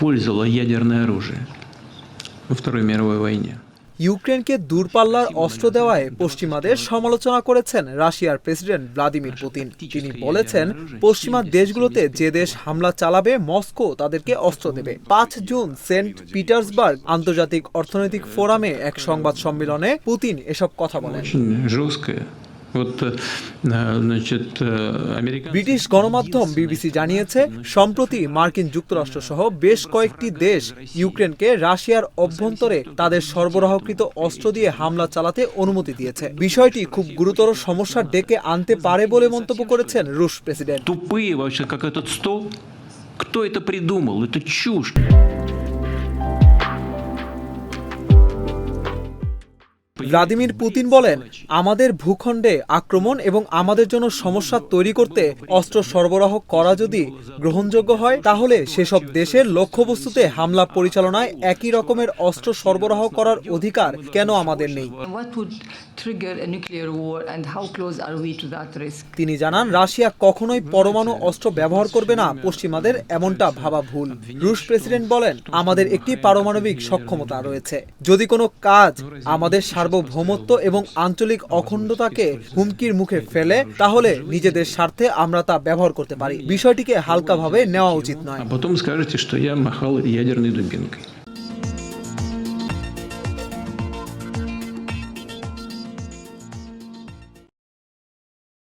использовала ядерное оружие во Второй мировой войне. ইউক্রেনকে দূরপাল্লার অস্ত্র দেওয়ায় পশ্চিমাদের সমালোচনা করেছেন রাশিয়ার প্রেসিডেন্ট ভ্লাদিমির পুতিন তিনি বলেছেন পশ্চিমা দেশগুলোতে যে দেশ হামলা চালাবে মস্কো তাদেরকে অস্ত্র দেবে পাঁচ জুন সেন্ট পিটার্সবার্গ আন্তর্জাতিক অর্থনৈতিক ফোরামে এক সংবাদ সম্মেলনে পুতিন এসব কথা বলেন Очень жесткое. Вот, э, значит, э, американцы... ব্রিটিশ গণমাধ্যম বিবিসি জানিয়েছে সম্প্রতি মার্কিন যুক্তরাষ্ট্র সহ বেশ কয়েকটি দেশ ইউক্রেনকে রাশিয়ার অভ্যন্তরে তাদের সরবরাহকৃত অস্ত্র দিয়ে হামলা চালাতে অনুমতি দিয়েছে বিষয়টি খুব গুরুতর সমস্যা ডেকে আনতে পারে বলে মন্তব্য করেছেন রুশ প্রেসিডেন্ট Тупые вообще, как этот стол. Кто это придумал? Это чушь. ভ্লাদিমির পুতিন বলেন আমাদের ভূখণ্ডে আক্রমণ এবং আমাদের জন্য সমস্যা তৈরি করতে অস্ত্র সরবরাহ করা যদি গ্রহণযোগ্য হয় তাহলে সেসব দেশের লক্ষ্যবস্তুতে হামলা পরিচালনায় একই রকমের অস্ত্র সরবরাহ করার অধিকার কেন আমাদের নেই? তিনি জানান রাশিয়া কখনোই পরমাণু অস্ত্র ব্যবহার করবে না পশ্চিমাদের এমনটা ভাবা ভুল। রুশ প্রেসিডেন্ট বলেন আমাদের একটি পারমাণবিক সক্ষমতা রয়েছে। যদি কোনো কাজ আমাদের সার্বভৌমত্ব এবং আঞ্চলিক অখণ্ডতাকে হুমকির মুখে ফেলে, তাহলে নিজেদের স্বার্থে আমরা তা ব্যবহার করতে পারি। বিষয়টিকে হালকাভাবে নেওয়া উচিত নয়।